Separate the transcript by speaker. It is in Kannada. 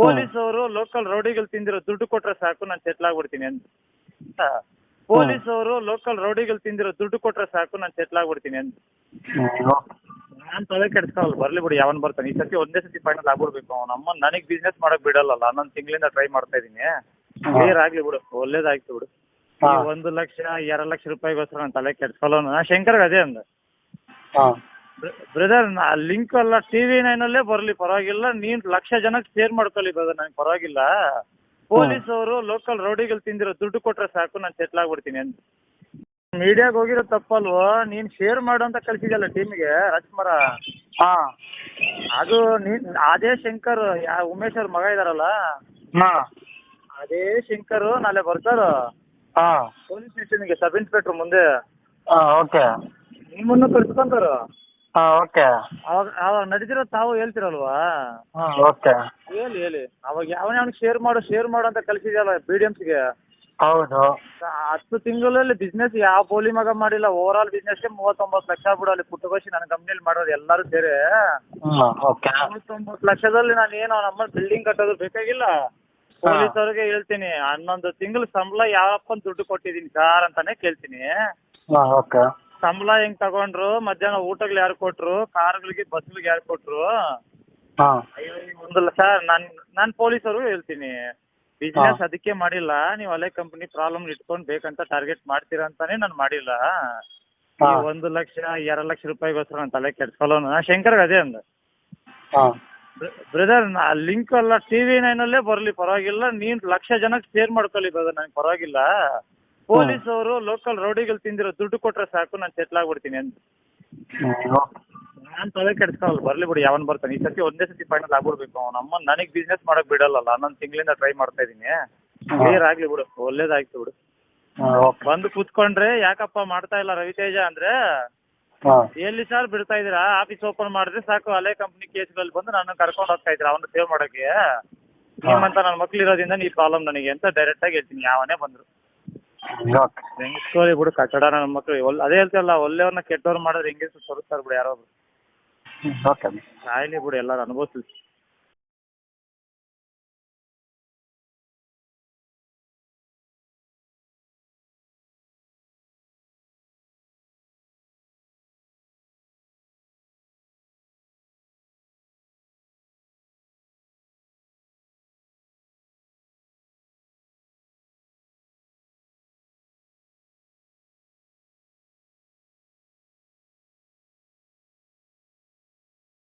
Speaker 1: ಪೊಲೀಸ್ ಅವರು ಲೋಕಲ್ ರೌಡಿಗಳು ತಿಂದಿರೋ ದುಡ್ಡು ಕೊಟ್ರೆ ಸಾಕು ನಾನು ಸೆಟ್ಲ್ ಆಗ್ಬಿಡ್ತೀನಿ ಅಂತ ಪೊಲೀಸ್ ಅವರು ಲೋಕಲ್ ರೌಡಿಗಳು ತಿಂದಿರೋ ದುಡ್ಡು ಕೊಟ್ರೆ ಸಾಕು ನಾನು ಸೆಟ್ಲ್ ಆಗ್ಬಿಡ್ತೀನಿ ಅಂತ ನಾನ್ ತಲೆ ಕೆಡ್ಸ್ಕೊಳ್ ಬರ್ಲಿ ಬಿಡಿ ಯಾವನ್ ಬರ್ತಾನೆ. ಈ ಸತಿ ಒಂದೇ ಸತಿ ಫೈನಲ್ ಆಗ್ಬಿಡ್ಬೇಕು ಅವ್ನು. ಅಮ್ಮ ನನಗೆ ಬಿಸ್ನೆಸ್ ಮಾಡಕ್ ಬಿಡಲ್ಲ ನಾನು ತಿಂಗಳಿಂದ ಟ್ರೈ ಮಾಡ್ತಾ ಇದೀನಿ ಕ್ಲಿಯರ್ ಆಗ್ಲಿ ಬಿಡು ಒಳ್ಳೇದಾಯ್ತು ಬಿಡು. ಈ ಒಂದು ಲಕ್ಷ ಎರಡು ಲಕ್ಷ ರೂಪಾಯಿಗೋಸ್ಕರ ನಾನು ತಲೆ ಕೆಡ್ಸ್ಕೊಳ್ಳೋ ನಾ ಶಂಕರ್ಗೆ ಅದೇ ಅಂದ. ಬ್ರದರ್ ಲಿಂಕ್ ಅಲ್ಲ ಟಿ ವಿ ಅಲ್ಲೇ ಬರಲಿ ಪರವಾಗಿಲ್ಲ. ನೀನ್ ಲಕ್ಷ ಜನಕ್ಕೆ ಶೇರ್ ಮಾಡ್ಕೊಳ್ಳಿ ಬ್ರದರ್ ನನಗೆ ಪರವಾಗಿಲ್ಲ. ಪೊಲೀಸ್ ಅವರು ಲೋಕಲ್ ರೌಡಿಗಳು ತಿಂದಿರೋ ದುಡ್ಡು ಕೊಟ್ರೆ ಸಾಕು ನಾನು ಸೆಟ್ಲ್ ಆಗ್ಬಿಡ್ತೀನಿ ಅಂತ ಮೀಡಿಯಾಗೆ ಹೋಗಿರೋ ತಪ್ಪಲ್ವೋ? ನೀನ್ ಶೇರ್ ಮಾಡು ಅಂತ ಕಳ್ಸಿದ್ಯಲ್ಲ ಟೀಮ್ಗೆ ರಾಜ್ಕುಮಾರ?
Speaker 2: ಹಾಂ.
Speaker 1: ಅದು ನೀನ್ ಅದೇ ಶಂಕರ್ ಯಾ ಉಮೇಶ್ ಅವ್ರ ಮಗ ಇದಾರಲ್ಲ?
Speaker 2: ಹಾಂ.
Speaker 1: ಅದೇ ಶಂಕರ್ ನಾಳೆ ಬರ್ತಾರ?
Speaker 2: ಹಾಂ.
Speaker 1: ಪೊಲೀಸ್ ಸ್ಟೇಷನ್ಗೆ ಸಬ್ ಇನ್ಸ್ಪೆಕ್ಟರ್ ಮುಂದೆ.
Speaker 2: ಹಾಂ ಓಕೆ.
Speaker 1: ನಿಮ್ಮನ್ನು ಕಳ್ಸ್ಕೊಂತಾರ
Speaker 2: ಹಾಂ ಓಕೆ
Speaker 1: ಅವಾಗ ಅವಾಗ ನಡೆದಿರೋ ತಾವು ಹೇಳ್ತಿರಲ್ವಾ?
Speaker 2: ಹಾಂ ಓಕೆ
Speaker 1: ಹೇಳಿ ಹೇಳಿ. ಅವಾಗ ಯಾವನ ಶೇರ್ ಮಾಡು ಶೇರ್ ಮಾಡು ಅಂತ ಕಳಿಸಿದ್ಯಲ್ಲ ಬಿ ಡಿ ಎಮ್ಸ್ಗೆ
Speaker 2: ಹೌದು.
Speaker 1: ಹತ್ತು ತಿಂಗಳಲ್ಲಿ ಬಿಸ್ನೆಸ್ ಯಾವ ಪೋಲಿ ಮಗ ಮಾಡಿಲ್ಲ ಓವರ್ ಆಲ್ ಬಿಸ್ನೆಸ್ ಮೂವತ್ತೊಂಬತ್ತು ಲಕ್ಷ ಬಿಡು ಅಲ್ಲಿ ಪುಟ್ಟಗೋಶಿ ನನ್ನ ಕಂಪ್ನಿಲಿ ಮಾಡೋದು ಎಲ್ಲರೂ ಸೇರಿ.
Speaker 2: ಓಕೆ
Speaker 1: ಮೂವತ್ತೊಂಬತ್ತು ಲಕ್ಷದಲ್ಲಿ ನಾನು ಏನು ನಮ್ಮ ಬಿಲ್ಡಿಂಗ್ ಕಟ್ಟೋದು ಬೇಕಾಗಿಲ್ಲ. ಪೊಲೀಸ್ ಅವ್ರಿಗೆ ಹೇಳ್ತೀನಿ ಹನ್ನೊಂದು ತಿಂಗಳು ಸಂಬಳ ಯಾವಪ್ಪ ದುಡ್ಡು ಕೊಟ್ಟಿದ್ದೀನಿ ಸರ್ ಅಂತಾನೆ ಕೇಳ್ತೀನಿ.
Speaker 2: ಓಕೆ
Speaker 1: ಸಂಬಳ ಹೆಂಗ್ ತಗೊಂಡ್ರು ಮಧ್ಯಾಹ್ನ ಊಟಗಳು ಯಾರು ಕೊಟ್ರು ಕಾರ್ಗಳಿಗೆ ಬಸ್ಗಳಿಗೆ ಯಾರು ಕೊಟ್ರು?
Speaker 2: ಹಾ.
Speaker 1: ಒಂದು ಲಕ್ಷ ನಾನು ನಾನು ಪೊಲೀಸರು ಹೇಳ್ತೀನಿ. ಬಿಸ್ನೆಸ್ ಅದಕ್ಕೆ ಮಾಡಿಲ್ಲ. ನೀವು ಅಲ್ಲೇ ಕಂಪನಿ ಪ್ರಾಬ್ಲಮ್ ಇಟ್ಕೊಂಡ್ ಬೇಕಂತ ಟಾರ್ಗೆಟ್ ಮಾಡ್ತೀರಾ ಅಂತಾನೆ ನಾನು ಮಾಡಿಲ್ಲ. ಈ ಒಂದು ಲಕ್ಷ ಎರಡು ಲಕ್ಷ ರೂಪಾಯಿಗೋಸ್ಕರ ನಾನು ತಲೆ ಕೆಡ್ಸ್ಕೊಳ್ಳೋಣ ನಾ ಶಂಕರ್ಗೆ ಅದೇ ಅಂದ.
Speaker 2: ಹಾ.
Speaker 1: ಬ್ರದರ್ ಲಿಂಕ್ ಅಲ್ಲ ಟಿವಿ ನೈನ್ ಅಲ್ಲೇ ಬರಲಿ ಪರವಾಗಿಲ್ಲ. ನೀನ್ ಲಕ್ಷ ಜನಕ್ಕೆ ಶೇರ್ ಮಾಡ್ಕೊಳ್ಳಿ ಬ್ರದರ್ ನನಗೆ ಪರವಾಗಿಲ್ಲ. ಪೊಲೀಸ್ ಅವರು ಲೋಕಲ್ ರೌಡಿಗಳು ತಿಂದಿರೋ ದುಡ್ಡು ಕೊಟ್ರೆ ಸಾಕು ನಾನು ಸೆಟ್ಲ್ ಆಗ್ಬಿಡ್ತೀನಿ ಅಂತ ನಾನ್ ತಲೆ ಕೆಡ್ಸ್ಕೊಳ್ಳಲ್ಲ ಬರ್ಲಿ ಬಿಡಿ ಯಾವನ್ ಬರ್ತಾನೆ. ಈ ಸತಿ ಒಂದೇ ಸತಿ ಫೈನಲ್ ಆಗ್ಬಿಡ್ಬೇಕು. ಅವ್ನು ಅಮ್ಮ ನನಗೆ ಬಿಸ್ನೆಸ್ ಮಾಡಕ್ ಬಿಡಲ್ಲ ಹನ್ನೊಂದು ತಿಂಗಳಿಂದ ಟ್ರೈ ಮಾಡ್ತಾ ಇದೀನಿ ಕ್ಲಿಯರ್ ಆಗ್ಲಿ ಬಿಡು ಒಳ್ಳೇದಾಯ್ತು ಬಿಡು. ಬಂದು ಕೂತ್ಕೊಂಡ್ರೆ ಯಾಕಪ್ಪ ಮಾಡ್ತಾ ಇಲ್ಲ ರವಿತೇಜ ಅಂದ್ರೆ ಎಲ್ಲಿ ಸರ್ ಬಿಡ್ತಾ ಇದೀರಾ ಆಫೀಸ್ ಓಪನ್ ಮಾಡಿದ್ರೆ ಸಾಕು ಹಳೆ ಕಂಪ್ನಿ ಕೇಸ್ಗಳಲ್ಲಿ ಬಂದು ನನ್ನ ಕರ್ಕೊಂಡು ಹೋಗ್ತಾ ಇದ್ರ ಅವನ್ನ ಸೇವ್ ಮಾಡಕ್ಕೆ ನಿಮ್ಮಂತ ನನ್ನ ಮಕ್ಳು ಇರೋದ್ರಿಂದ ನೀ ಪ್ರಾಬ್ಲಮ್ ನನಗೆ ಅಂತ ಡೈರೆಕ್ಟ್ ಆಗಿ ಹೇಳ್ತೀನಿ ಯಾವನೇ ಬಂದ್ರು.
Speaker 2: ಓಕೆ
Speaker 1: ಹೆಂಗಸ್ಕೋಲಿ ಬಿಡು ಕಟ್ಟಡ ನಮ್ಮ ಮಕ್ಳು ಒಲ್ ಅದೇ ಹೇಳ್ತೀವಲ್ಲ ಒಳ್ಳೆಯವ್ರನ್ನ ಕೆಟ್ಟವ್ರು ಮಾಡಿದ್ರೆ ಹೆಂಗೆ ತೋರಿಸ್ತಾರೆ ಬಿಡು ಯಾರೋ ಒಬ್ರು.
Speaker 2: ಓಕೆ
Speaker 1: ಬಿಡು ಎಲ್ಲರೂ ಅನುಭವಿಸ್ಲಿ.